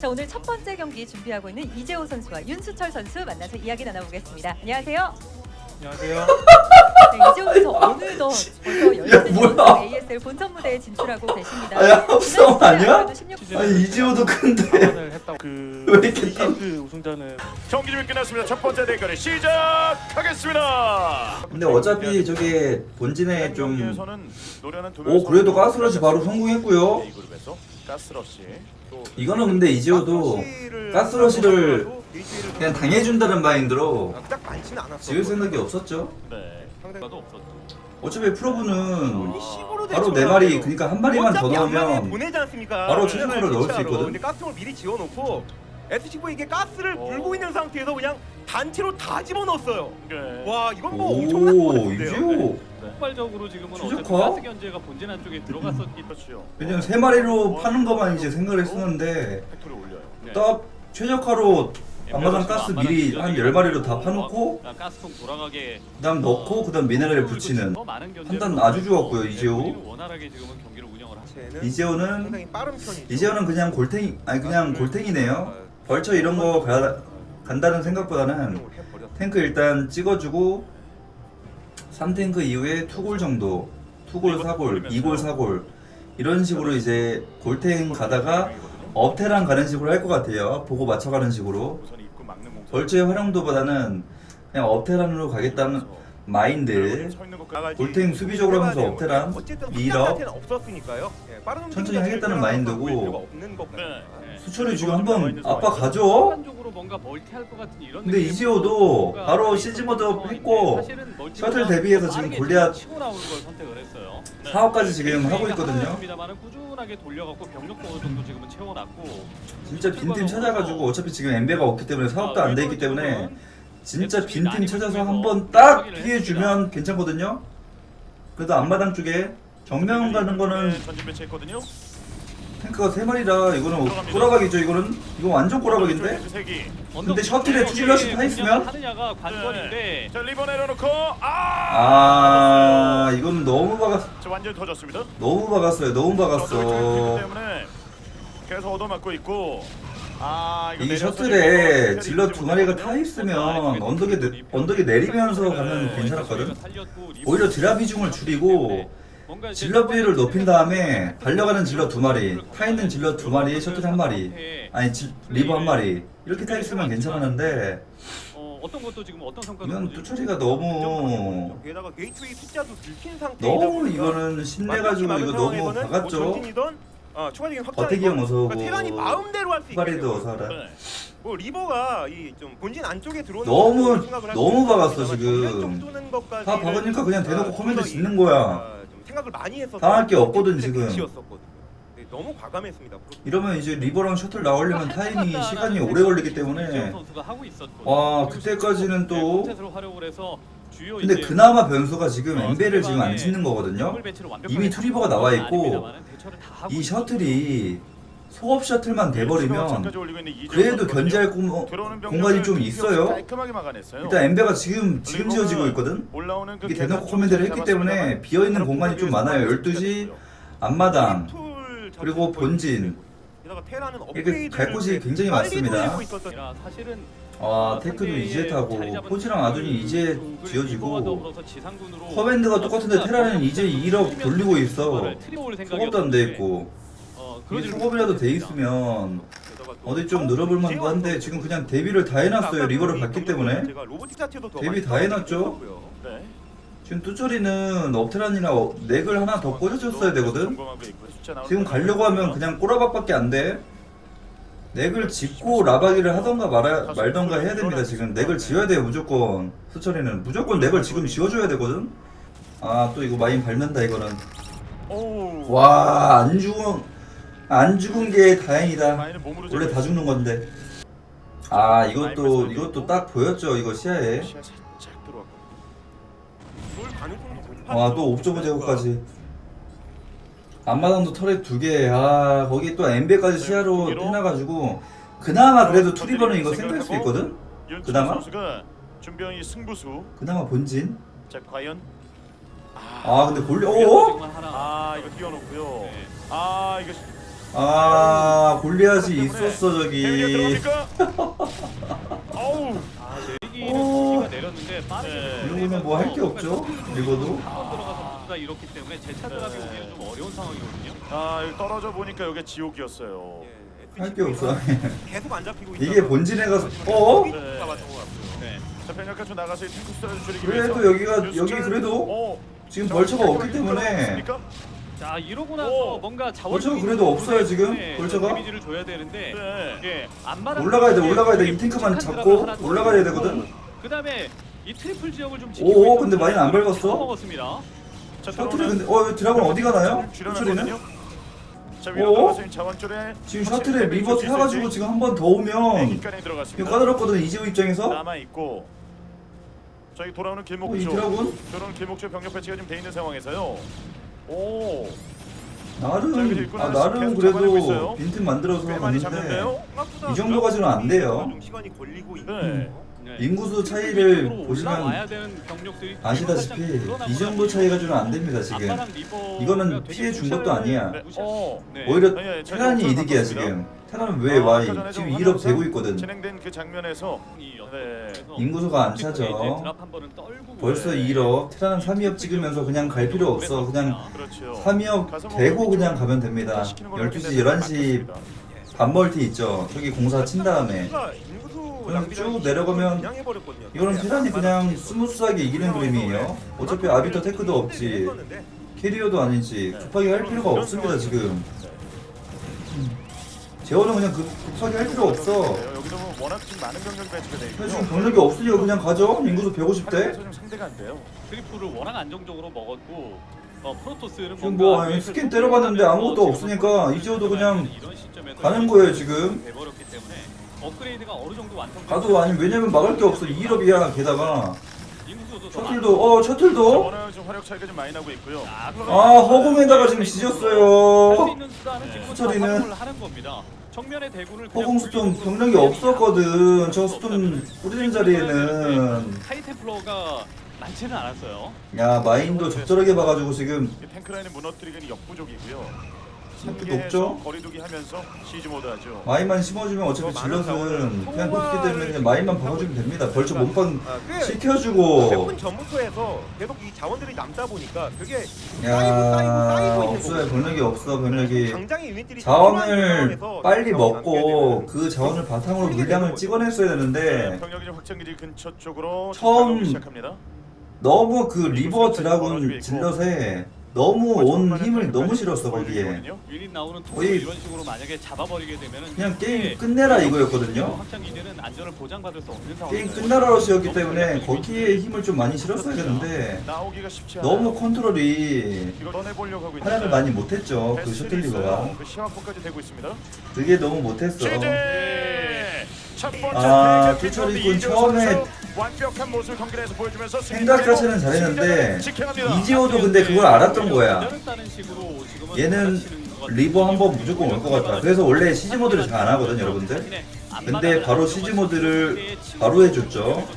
자 오늘 첫 번째 경기 준비하고 있는 이재호 선수와 윤수철 선수 만나서 이야기 나눠보겠습니다. 안녕하세요. 안녕하세요. 네, 이재호 선수 오늘도 벌써 열심히 뭐야? ASL 본선 무대에 진출하고 계십니다. 아, 야, 합성 아니야? 지난 시즌에 아무래도 16 아니 이지호도 큰데 방안을 했다고 그 왜 이렇게 시리즈 우승자는 경기 준비 끝났습니다. 첫 번째 대결을 시작하겠습니다. 근데 어차피 저게 본진에 좀 오, 그래도 가스러시 바로 성공했고요. A 그룹에서 가스러시. 또 이거는 근데 이지호도 가스러시를 그냥 당해준다는 마인드로 딱 많지는 않았어. 지을 생각이 없었죠 네. 어차피 프로브는 바로 네 마리 그러니까 한 마리만 더 넣으면 보내지 않습니까? 바로 네, 최저가로 넣을 수. 있거든. 근데 가스통을 미리 지어놓고 SCV 이게 가스를 어. 불고 있는 상태에서 그냥 단체로 다 집어넣었어요. 네. 와 이건 뭐 엄청난 것오 같은데요. 이지호 폭발적으로 지금은 최적화? 어쨌든 가스 견제가 본진 안쪽에 들어갔었기 그렇죠. 왜냐면 세 마리로 파는 것만 이제 생각을 했었는데 팩토리 올려요. 네. 딱 최적화로 앞마당 가스 미리 한 10마리로 다 파놓고 아, 가스통 돌아가게 그다음 넣고 그다음 미네랄 붙이는 판단 아주 좋았고요, 네, 이재호. 본인은 원활하게 지금은 경기를 운영을 하고 쟤는 이재호는 상당히 빠른 편이죠. 이재호는 그냥 골탱이 아니 그냥 골탱이네요. 벌처 이런 거 가, 간다는 생각보다는. 탱크 일단 찍어주고 3탱크 이후에 투골 정도 투골 사골 이골 사골 이런 식으로 이제 골탱 가다가 업테랑 가는 식으로 할 것 같아요. 보고 맞춰가는 식으로. 벌처의 활용도보다는 그냥 업테란으로 가겠다는 마인드. 골탱 수비적으로 하면서. 업테란 없었으니까요. 예, 천천히 하겠다는 마인드고. 네. 수철이 지금 한번 아빠 가죠? 순간적으로 뭔가 멀티할 것 같은 이런 근데 뭔가 바로 있었던 시즈 모드 상황인데 했고 사실은 멀티보다 셔틀 대비해서 지금 빠르게 골리앗 치고 나오는 걸 선택을 했어요. 네. 사업까지 지금 하고 있거든요. 습니다만은 꾸준하게 돌려갖고 병력도 어느 정도 지금은 채워놨고 진짜 빈팀 찾아가지고 어차피 지금 엠베가 없기 때문에 사업도 안 돼 있기 때문에 진짜 빈팀 찾아서 한번 딱 피해주면 괜찮거든요. 그래도 앞마당 쪽에 정면 가는 거는 네, 전진 배치했거든요. 탱크가 세 마리라 이거는 꼬라박이죠. 이거는 이거 완전 꼬라박인데. 근데 셔틀에 투질러시 타 있으면? 하느냐가 관건인데 네. 자 리버 내려놓고 아. 아 이건 너무 박았 자 완전 히 터졌습니다. 너무 박았어요. 너무 박았어. 때문에 계속 얻어맞고 있고. 아 이거 이 내려서 셔틀에 지금 질러 두 마리가 타 아, 있으면 언덕에 내- 언덕에 내리면서 가면 네. 괜찮았거든. 오히려 드랍 비중을 줄이고 질러 비율을 높인 다음에 달려가는 질러 두 마리, 타 있는 질러 두 마리, 셔틀 한 마리, 아니 지, 리버 한 마리 이렇게 타 있으면 괜찮았는데 어, 어떤 것도 지금 어떤 성과도 이건 뚜처리가 너무 게다가 게이트웨이 숫자도 들킨 상태이다 너무 이거는 신내가지고 이거 너무 박았죠. 뭐 어, 추가적인 확장 버티기 형 어서 오고 테란이 마음대로 할 수 있게 후바리도 돼요. 어서 하라. 네. 뭐 리버가 이 좀 본진 안쪽에 들어오는 너무- 너무. 박았어, 지금. 다 박으니까 그냥 대놓고 어, 코멘트 좀 짓는 거야. 어, 좀 생각을 많이 했었어. 당할 게 없거든, 지금. 네, 너무 과감했습니다. 이러면 이제 리버랑 셔틀 나오려면 타이밍이 시간이 오래 걸리기 때문에 와, 그때까지는 또- 근데 그나마 변수가 지금 엠베를 지금 안 짓는 거거든요. 이미 투리버가 나와 있고 이 셔틀이 소업 셔틀만 이재호 그래도. 견제할 공, 공간이 좀 있어요. 일단 엠베가 지금 지금 지어지고 있거든. 그 이게 대놓고 좀 코멘트를 했기 때문에 비어 있는 공간이 좀 많아요. 12시 앞마당 툴 그리고 본진. 이게 갈 곳이 굉장히 많습니다. 아 테크도 이제 타고 포지랑 아둔이 이제 지어지고 커맨드가 똑같은데 테라는 이제 2억 돌리고 있어. 소급도 안 돼 있고 이 소급이라도 돼 있으면 어디 좀 늘어볼 만도 한데 지금 그냥 데뷔를 다 해놨어요. 리버를 받기 때문에 자체도 더 데뷔 다 해놨죠? 네. 지금 뚜쩌리는 업테란이나 어- 넥을 하나 더 꽂아줬어야 되거든. 지금 거 가려고 하면 그냥 꼬라박밖에 안 돼. 넥을 짓고 라바기를 하던가 말아, 말던가 해야 됩니다. 지금 넥을 지어야 돼요 무조건. 수철이는 무조건 넥을 지금 지어줘야 되거든. 아 또 이거 마인 밟는다 이거는. 오우. 와안 죽은 안 죽은 게 다행이다. 원래 다. 죽는 건데. 아 이것도 이것도 딱 보였죠 이거 시야에. 와또 옵저버 제거까지. 앞마당도 터렛 두 개. 아 거기 또 엠베까지 시야로 해놔가지고 그나마 그래도 투리버는 이거 생길 수 있거든. 그나마? 그나마 본진. 자 과연. 아 근데 골리 어? 아 이거 띄워놓고요. 네. 아 이거 아 골리앗이 있었어 해외 저기? 어우. 아, 소리가 내렸는데 빠르게 네. 이거는 뭐할 게 없죠 리버도 한번 들어가서 부수가 이렇기 때문에 제 차들하게 네. 오기는 좀 어려운 상황이거든요. 아 여기 떨어져 보니까 여기 지옥이었어요. 예, 할게 없어 계속 안 잡히고 이게 있어서 본진에 가서 어? 네. 네. 자 변혁가 좀 나가서 이 탱크 수를 줄이기 위해서. 그래도 여기가 뉴스를- 여기 그래도 어. 지금 자, 벌처가 없기 때문에 있습니까? 자 이러고 나서 오. 뭔가 자원 벌처가 그래도 없어요, 지금? 벌처가? 데미지를 줘야 되는데 네. 예, 올라가야 돼, 올라가야 돼. 이 탱크만 잡고 올라가야 되거든. 그다음에 이 트리플 지역을 좀 오, 지키고 있는 근데 많이 안 밟았어? 먹었습니다. 자, 셔틀이 근데 어 드라곤 어디 가나요? 줄여놨거든요. 셔틀이는? 자 위로 오? 들어가서 이 자원줄에 지금 셔틀에 리버 타가지고 지금 한 번 더 오면 여기까지 이거 들어갔습니다. 까다롭거든 이재호 입장에서 남아 있고 저희 돌아오는 어, 이 드라곤 돌아오는 길목조 병력 배치가 지금 돼 있는 상황에서요. 오, 나름 아 나름 그래도. 빈틈 만들어서 꽤 많이 갔는데 잡는데요. 생각보다 이 정도 가지고는 안 돼요. 좀 시간이 걸리고 있고. 네. 네. 인구수 차이를 보시면 아시다시피 이 정도 차이 가지고는 안 됩니다 지금 이거는 피해 준 것도 아니야. 어. 네. 오히려 테란이 이득이야. 지금 테란은 왜 아, 와? 아까 전에 지금 좀 1업 하면서 되고 있거든 그 네. 인구수가 안 차죠 벌써 네. 1업 테란은 3위업 찍으면서 그냥 갈 필요 없어 그냥 그렇죠. 3위업 가서 뭐 되고 그냥 좀 가면 됩니다 시키는 걸로 12시, 이렇게 11시 바꿨습니다. 반멀티 있죠 저기 공사 친 다음에 그냥 낭비를 쭉 내려가면 그냥. 이거는 테란이 그냥 스무스하게 이기는 그림이에요. 어차피 아비터 테크도 없지. 했었는데 캐리어도 아니지 급하게 할 필요가 없습니다 지금. 재원은 그냥 급, 급하게 할 필요 없어. 네, 여기도 뭐 워낙 지금 많은 병력이 배치가 돼 있고요. 지금 병력이 없으니까 그냥 가죠. 인구수 150대. 그래서 좀 상대가 안 돼요. 트리플을 워낙 안정적으로 먹었고 어, 프로토스는 지금 뭐 위에서 스킨 때려봤는데 아무것도 지금 없으니까 이제호도 그냥 가는 거예요 지금. 돼버렸기 때문에 업그레이드가 어느 정도 완성. 가도 아니 왜냐면 막을 게 없어 2일업이야 게다가 인구수도 더 셔틀도 어 자, 셔틀도 워낙 좀 화력 차이가 좀 많이 나고 있고요. 많고. 아 허공에다가 지금 할수 지졌어요 있는 수단은 지금 수철이는 활용을 하는 겁니다. 정면의 대군을 그냥 허공 스톰 병력이 없었거든 저 스톰 뿌리는 자리에는 하이템플러가 많지는 않았어요. 야 마인도 적절하게 봐가지고 지금 이 탱크 라인을 무너뜨리기는 역부족이고요. 이렇게 높죠? 거리두기 하면서 시즈 모드 하죠. 마인만 심어주면 어차피 질럿은 그냥 높기 때문에 그냥 마인만 박아주면 됩니다 벌써 아, 꽤 시켜주고 몇분 전부터 해서 계속 이 자원들이 남다 보니까 그게 쌓이고 야 쌓이고 쌓이고 있는 없어요. 병력이 없어 병력이 당장의 유닛들이 자원을 빨리 먹고 그 자원을 바탕으로 물량을 찍어냈어야 네, 되는데 병력이 좀 확장기지 근처 쪽으로 처음 시작합니다. 너무 그 리버 드라군 질럿에 너무 온 힘을 너무 실었어 거기에. 유닛 나오는 통을 거의 이런 식으로 만약에 잡아버리게 되면은 그냥 게임 끝내라 이거였거든요. 확장 기제는 안전을 보장받을 수 없는 상황. 게임 끝나라 러시였기 때문에 거기에 힘을 좀 많이 실었어야 되는데 쉽지 않아요. 너무 컨트롤이 활약을 많이 못했죠 그 셔틀리버가. 그. 그게 너무 못했어 아, 투철이 군 처음에 선수 완벽한 모습을 경기에서 보여주면서 생각 자체는 잘했는데. 이재호도 근데 그걸 알았던 거야 얘는. 리버 한 번 무조건 올 것 같아 그래서 원래 시즈 모드를 잘 안 하거든 여러분들 근데 바로 시즈 모드를 바로 해줬죠